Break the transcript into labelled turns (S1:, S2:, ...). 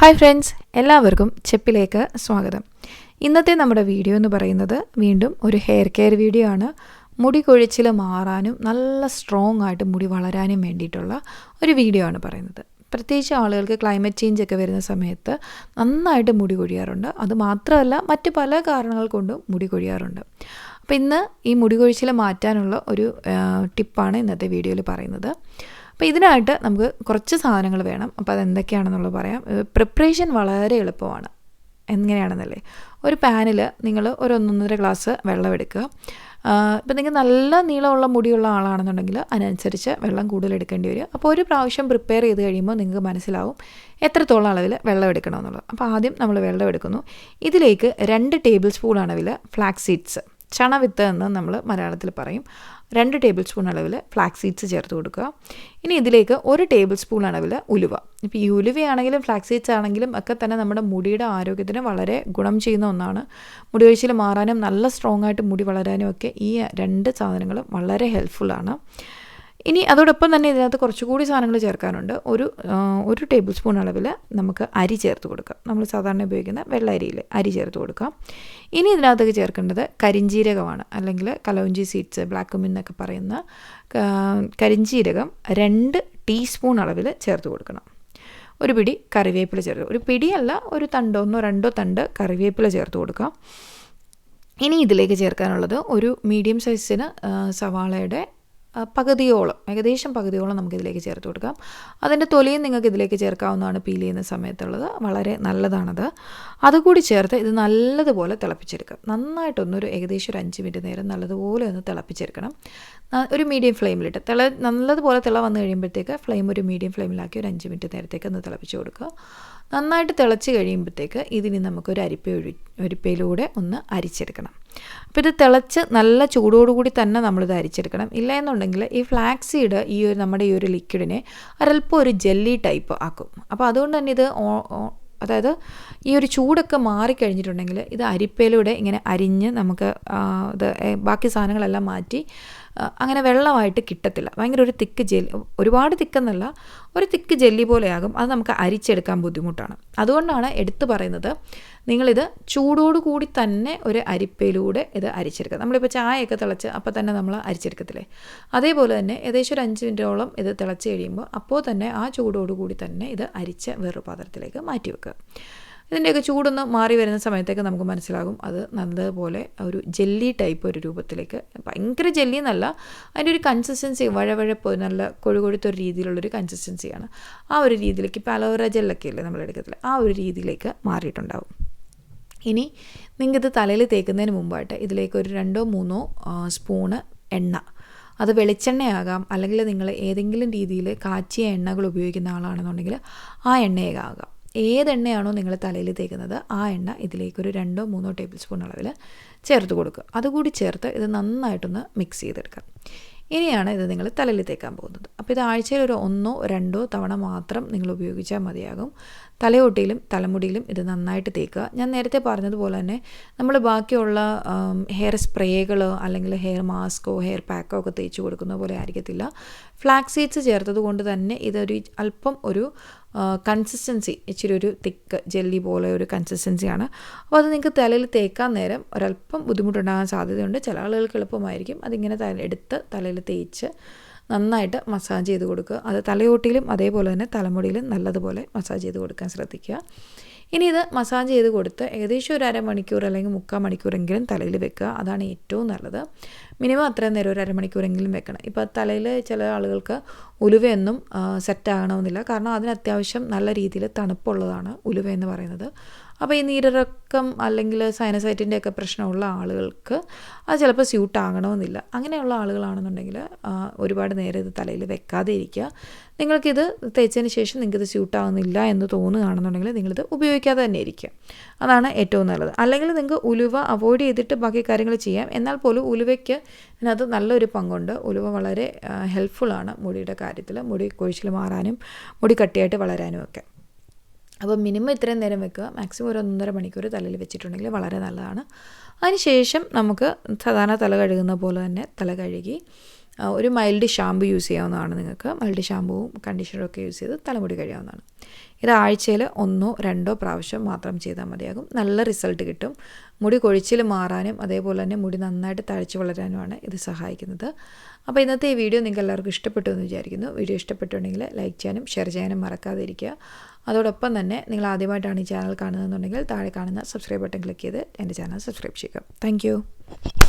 S1: Hi friends എല്ലാവർക്കും ചെപ്പിലേക്ക് സ്വാഗതം. ഇന്നത്തെ നമ്മുടെ വീഡിയോ എന്ന് പറയുന്നത് വീണ്ടും ഒരു ഹെയർ കെയർ വീഡിയോ ആണ്. മുടി കൊഴിച്ചിൽ മാറാനും നല്ല സ്ട്രോങ് ആയിട്ട് മുടി വളരാനും വേണ്ടിയിട്ടുള്ള ഒരു വീഡിയോ ആണ് പറയുന്നത്. പ്രത്യേകിച്ച് ആളുകൾക്ക് ക്ലൈമറ്റ് ചേഞ്ച് ഒക്കെ വരുന്ന സമയത്ത് നന്നായിട്ട് മുടി കൊഴിയാറുണ്ട്. അത് മാത്രമല്ല മറ്റ് പല കാരണങ്ങൾ കൊണ്ടും മുടി കൊഴിയാറുണ്ട്. അപ്പോൾ ഇന്ന് ഈ മുടി കൊഴിച്ചിൽ മാറ്റാനുള്ള ഒരു ടിപ്പാണ് ഇന്നത്തെ വീഡിയോയിൽ പറയുന്നത്. അപ്പോൾ ഇതിനായിട്ട് നമുക്ക് കുറച്ച് സാധനങ്ങൾ വേണം. അപ്പോൾ അതെന്തൊക്കെയാണെന്നുള്ളത് പറയാം. പ്രിപ്പറേഷൻ വളരെ എളുപ്പമാണ്. എങ്ങനെയാണെന്നല്ലേ? ഒരു പാനിൽ നിങ്ങൾ ഒരു ഒന്നൊന്നര ഗ്ലാസ് വെള്ളം എടുക്കുക. ഇപ്പം നിങ്ങൾക്ക് നല്ല നീളമുള്ള മുടിയുള്ള ആളാണെന്നുണ്ടെങ്കിൽ അതിനനുസരിച്ച് വെള്ളം കൂടുതൽ എടുക്കേണ്ടി വരും. അപ്പോൾ ഒരു പ്രാവശ്യം പ്രിപ്പയർ ചെയ്ത് കഴിയുമ്പോൾ നിങ്ങൾക്ക് മനസ്സിലാവും എത്രത്തോളം അളവിൽ വെള്ളം എടുക്കണമെന്നുള്ളത്. അപ്പോൾ ആദ്യം നമ്മൾ വെള്ളം എടുക്കുന്നു. ഇതിലേക്ക് രണ്ട് ടേബിൾ സ്പൂൺ അളവിൽ ഫ്ലാക്സ് സീഡ്സ് ചണവിത്ത് എന്ന് നമ്മൾ മലയാളത്തിൽ പറയും. രണ്ട് ടേബിൾ സ്പൂൺ അളവിൽ ഫ്ലാക്സ് സീഡ്സ് ചേർത്ത് കൊടുക്കുക. ഇനി ഇതിലേക്ക് ഒരു ടേബിൾ സ്പൂൺ അളവിൽ ഉലുവ. ഇപ്പോൾ ഈ ഉലുവയാണെങ്കിലും ഫ്ലാക്സ് സീഡ്സ് ആണെങ്കിലും ഒക്കെ തന്നെ നമ്മുടെ മുടിയുടെ ആരോഗ്യത്തിന് വളരെ ഗുണം ചെയ്യുന്ന ഒന്നാണ്. മുടി കൊഴിച്ചിൽ മാറാനും നല്ല സ്ട്രോങ് ആയിട്ട് മുടി വളരാനും ഒക്കെ ഈ രണ്ട് സാധനങ്ങളും വളരെ ഹെൽപ്ഫുള്ളാണ് ഇനി അതോടൊപ്പം തന്നെ ഇതിനകത്ത് കുറച്ചുകൂടി സാധനങ്ങൾ ചേർക്കാനുണ്ട്. ഒരു ഒരു ടേബിൾ സ്പൂൺ അളവിൽ നമുക്ക് അരി ചേർത്ത് കൊടുക്കാം. നമ്മൾ സാധാരണ ഉപയോഗിക്കുന്ന വെള്ള അരിയിൽ അരി ചേർത്ത് കൊടുക്കാം. ഇനി ഇതിനകത്തേക്ക് ചേർക്കേണ്ടത് കരിഞ്ജീരകമാണ് അല്ലെങ്കിൽ കലൗഞ്ചി സീഡ്സ് ബ്ലാക്ക് കുമിൻ എന്നൊക്കെ പറയുന്ന കരിഞ്ജീരകം രണ്ട് ടീസ്പൂൺ അളവിൽ ചേർത്ത് കൊടുക്കണം. ഒരു പിടി കറിവേപ്പില ചേർത്ത് ഒരു പിടിയല്ല ഒരു തണ്ടോ ഒന്നോ രണ്ടോ തണ്ട് കറിവേപ്പില ചേർത്ത് കൊടുക്കാം. ഇനി ഇതിലേക്ക് ചേർക്കാനുള്ളത് ഒരു മീഡിയം സൈസിന് സവാളയുടെ പകുതിയോളം ഏകദേശം പകുതിയോളം നമുക്ക് ഇതിലേക്ക് ചേർത്ത് കൊടുക്കാം. അതിന്റെ തൊലിയും നിങ്ങൾക്ക് ഇതിലേക്ക് ചേർക്കാവുന്നതാണ് പീൽ ചെയ്യുന്ന സമയത്തുള്ളത്. വളരെ നല്ലതാണത്. അതുകൂടി ചേർത്ത് ഇത് നല്ലതുപോലെ തിളപ്പിച്ചെടുക്കുക നന്നായിട്ടൊന്നൊരു ഏകദേശം ഒരു അഞ്ച് മിനിറ്റ് നേരം നല്ലതുപോലെ ഒന്ന് തിളപ്പിച്ചെടുക്കണം. ഒരു മീഡിയം ഫ്ലെയിമിലിട്ട് തിള നല്ലതുപോലെ തിള വന്നു കഴിയുമ്പോഴത്തേക്ക് ഫ്ലെയിം ഒരു മീഡിയം ഫ്ലെയിമിലാക്കി ഒരു അഞ്ച് മിനിറ്റ് നേരത്തേക്ക് ഒന്ന് തിളപ്പിച്ച് കൊടുക്കുക. നന്നായിട്ട് തിളച്ച് കഴിയുമ്പോഴത്തേക്ക് ഇതിന് നമുക്കൊരു അരിപ്പ ഒഴി അരിപ്പയിലൂടെ ഒന്ന് അരിച്ചെടുക്കണം. അപ്പോൾ ഇത് തിളച്ച് നല്ല ചൂടോടുകൂടി തന്നെ നമ്മളിത് അരിച്ചെടുക്കണം. ഇല്ല എന്നുണ്ടെങ്കിൽ ഈ ഫ്ലാക്സീഡ് സീഡ് ഈ ഒരു നമ്മുടെ ഈ ഒരു ലിക്വിഡിനെ ഒരല്പം ഒരു ജെല്ലി ടൈപ്പ് ആക്കും. അപ്പോൾ അതുകൊണ്ട് തന്നെ ഇത് അതായത് ഈ ഒരു ചൂടൊക്കെ മാറിക്കഴിഞ്ഞിട്ടുണ്ടെങ്കിൽ ഇത് അരിപ്പയിലൂടെ ഇങ്ങനെ അരിഞ്ഞ് നമുക്ക് ഇത് ബാക്കി സാധനങ്ങളെല്ലാം മാറ്റി അങ്ങനെ വെള്ളമായിട്ട് കിട്ടത്തില്ല. ഭയങ്കര ഒരു തിക്ക് ജെല്ലി ഒരുപാട് തിക്കെന്നല്ല ഒരു തിക്ക് ജെല്ലി പോലെയാകും. അത് നമുക്ക് അരിച്ചെടുക്കാൻ ബുദ്ധിമുട്ടാണ്. അതുകൊണ്ടാണ് എടുത്തു പറയുന്നത് നിങ്ങളിത് ചൂടോടുകൂടി തന്നെ ഒരു അരിപ്പയിലൂടെ ഇത് അരിച്ചെടുക്കുക. നമ്മളിപ്പോൾ ചായയൊക്കെ തിളച്ച് അപ്പോൾ തന്നെ നമ്മൾ അരിച്ചെടുക്കത്തില്ലേ? അതേപോലെ തന്നെ ഏകദേശം ഒരു അഞ്ച് മിനിറ്റോളം ഇത് തിളച്ച് കഴിയുമ്പോൾ അപ്പോൾ തന്നെ ആ ചൂടോടുകൂടി തന്നെ ഇത് അരിച്ച് വേറൊരു പാത്രത്തിലേക്ക് മാറ്റി വെക്കുക. ഇതിന്റെയൊക്കെ ചൂടൊന്ന് മാറി വരുന്ന സമയത്തേക്ക് നമുക്ക് മനസ്സിലാകും അത് നല്ലതുപോലെ ഒരു ജെല്ലി ടൈപ്പ് ഒരു രൂപത്തിലേക്ക് ഭയങ്കര ജെല്ലി എന്നല്ല അതിന്റെ ഒരു കൺസിസ്റ്റൻസി വഴവഴപ്പ് നല്ല കൊഴുകൊഴുത്തൊരു രീതിയിലുള്ളൊരു കൺസിസ്റ്റൻസിയാണ് ആ ഒരു രീതിയിലേക്ക് ഇപ്പോൾ അലോവേറ ജെല്ലൊക്കെ ഇല്ലേ നമ്മൾ എടുക്കത്തില്ല ആ ഒരു രീതിയിലേക്ക് മാറിയിട്ടുണ്ടാവും. ഇനി നിങ്ങൾക്കിത് തലയിൽ തേക്കുന്നതിന് മുമ്പായിട്ട് ഇതിലേക്ക് ഒരു രണ്ടോ മൂന്നോ സ്പൂണ് എണ്ണ. അത് വെളിച്ചെണ്ണയാകാം അല്ലെങ്കിൽ നിങ്ങൾ ഏതെങ്കിലും രീതിയിൽ കാച്ചിയ എണ്ണകൾ ഉപയോഗിക്കുന്ന ആളാണെന്നുണ്ടെങ്കിൽ ആ എണ്ണയാകാം ഏത് എണ്ണയാണോ നിങ്ങൾ തലയിൽ തേക്കുന്നത്? ആ എണ്ണ ഇതിലേക്ക് ഒരു രണ്ടോ മൂന്നോ ടേബിൾ സ്പൂൺ അളവിൽ ചേർത്ത് കൊടുക്കുക. അതുകൂടി ചേർത്ത് ഇത് നന്നായിട്ടൊന്ന് മിക്സ് ചെയ്തെടുക്കുക. ഇനിയാണ് ഇത് നിങ്ങൾ തലയിൽ തേക്കാൻ പോകുന്നത്. അപ്പോൾ ഇത് ആഴ്ചയിൽ ഒരു ഒന്നോ രണ്ടോ തവണ മാത്രം നിങ്ങൾ ഉപയോഗിച്ചാൽ മതിയാകും. തലയോട്ടിയിലും തലമുടിയിലും ഇത് നന്നായിട്ട് തേക്കുക. ഞാൻ നേരത്തെ പറഞ്ഞതുപോലെ തന്നെ നമ്മൾ ബാക്കിയുള്ള ഹെയർ സ്പ്രേകൾ അല്ലെങ്കിൽ ഹെയർ മാസ്കോ ഹെയർ പാക്കോ ഒക്കെ തേച്ച് കൊടുക്കുന്ന പോലെ ആയിരിക്കത്തില്ല. ഫ്ലാക്സ് സീഡ്സ് ചേർത്തത് കൊണ്ട് തന്നെ ഇതൊരു അല്പം ഒരു കൺസിസ്റ്റൻസി ഇച്ചിരി ഒരു തിക്ക് ജെല്ലി പോലെ ഒരു കൺസിസ്റ്റൻസിയാണ് അപ്പോൾ അത് നിങ്ങൾക്ക് തലയിൽ തേക്കാൻ നേരം ഒരല്പം ബുദ്ധിമുട്ടുണ്ടാകാൻ സാധ്യതയുണ്ട്. ചില ആളുകൾക്ക് എളുപ്പമായിരിക്കും. അതിങ്ങനെ തല എടുത്ത് തലയിൽ തേച്ച് നന്നായിട്ട് മസാജ് ചെയ്ത് കൊടുക്കുക. അത് തലയോട്ടിയിലും അതേപോലെ തന്നെ തലമുടിയിലും നല്ലതുപോലെ മസാജ് ചെയ്ത് കൊടുക്കാൻ ശ്രദ്ധിക്കുക. ഇനി ഇത് മസാജ് ചെയ്ത് കൊടുത്ത് ഏകദേശം ഒരു അരമണിക്കൂർ അല്ലെങ്കിൽ മുക്കാൽ മണിക്കൂറെങ്കിലും തലയിൽ വെക്കുക. അതാണ് ഏറ്റവും നല്ലത്. മിനിമം അത്രയും നേരം ഒരു അരമണിക്കൂറെങ്കിലും വെക്കണം. ഇപ്പോൾ തലയിൽ ചില ആളുകൾക്ക് ഉലുവയൊന്നും സെറ്റ് ആകണമെന്നില്ല. കാരണം അതിന് അത്യാവശ്യം നല്ല രീതിയിൽ തണുപ്പുള്ളതാണ് ഉലുവ എന്ന് പറയുന്നത്. അപ്പോൾ ഈ നീരിറക്കം അല്ലെങ്കിൽ സൈനസൈറ്റിന്റെ ഒക്കെ പ്രശ്നമുള്ള ആളുകൾക്ക് അത് ചിലപ്പോൾ സ്യൂട്ട് ആകണമെന്നില്ല അങ്ങനെയുള്ള ആളുകളാണെന്നുണ്ടെങ്കിൽ ഒരുപാട് നേരം ഇത് തലയിൽ വെക്കാതെ ഇരിക്കുക. നിങ്ങൾക്കിത് തേച്ചതിന് ശേഷം നിങ്ങൾക്കിത് സ്യൂട്ട് ആകുന്നില്ല എന്ന് തോന്നുകയാണെന്നുണ്ടെങ്കിൽ നിങ്ങളിത് ഉപയോഗിക്കാതെ തന്നെ ഇരിക്കുക. അതാണ് ഏറ്റവും നല്ലത്. അല്ലെങ്കിൽ നിങ്ങൾക്ക് ഉലുവ അവോയ്ഡ് ചെയ്തിട്ട് ബാക്കി കാര്യങ്ങൾ ചെയ്യാം. എന്നാൽ പോലും ഉലുവയ്ക്ക് അതിനകത്ത് നല്ലൊരു പങ്കുണ്ട്. ഉലുവ വളരെ ഹെൽപ്ഫുള്ളാണ് മുടിയുടെ കാര്യത്തിൽ. മുടി കൊഴിച്ചിൽ മാറാനും മുടി കട്ടിയായിട്ട് വളരാനും ഒക്കെ. അപ്പോൾ മിനിമം ഇത്രയും നേരം വെക്കുക. മാക്സിമം ഒരു ഒന്നര മണിക്കൂർ തലയിൽ വെച്ചിട്ടുണ്ടെങ്കിൽ വളരെ നല്ലതാണ്. അതിനുശേഷം നമുക്ക് സാധാരണ തല കഴുകുന്ന പോലെ തന്നെ തല കഴുകി ഒരു മൈൽഡ് ഷാമ്പു യൂസ് ചെയ്യാവുന്നതാണ് നിങ്ങൾക്ക്. മൈൽഡ് ഷാമ്പുവും കണ്ടീഷണറും ഒക്കെ യൂസ് ചെയ്ത് തലമുടി കഴിയാവുന്നതാണ് ഇത് ആഴ്ചയിൽ ഒന്നോ രണ്ടോ പ്രാവശ്യം മാത്രം ചെയ്താൽ മതിയാകും. നല്ല റിസൾട്ട് കിട്ടും. മുടി കൊഴിച്ചിൽ മാറാനും അതേപോലെ തന്നെ മുടി നന്നായിട്ട് തഴച്ചു വളരാനുമാണ് ഇത് സഹായിക്കുന്നത്. അപ്പോൾ ഇന്നത്തെ ഈ വീഡിയോ നിങ്ങൾക്ക് എല്ലാവർക്കും ഇഷ്ടപ്പെട്ടു എന്ന് വിചാരിക്കുന്നു. വീഡിയോ ഇഷ്ടപ്പെട്ടുണ്ടെങ്കിൽ ലൈക്ക് ചെയ്യാനും ഷെയർ ചെയ്യാനും മറക്കാതിരിക്കുക. അതോടൊപ്പം തന്നെ നിങ്ങൾ ആദ്യമായിട്ടാണ് ഈ ചാനൽ കാണുന്നതെന്നുണ്ടെങ്കിൽ താഴെ കാണുന്ന സബ്സ്ക്രൈബ് ബട്ടൺ ക്ലിക്ക് ചെയ്ത് എന്റെ ചാനൽ സബ്സ്ക്രൈബ് ചെയ്യുക. താങ്ക്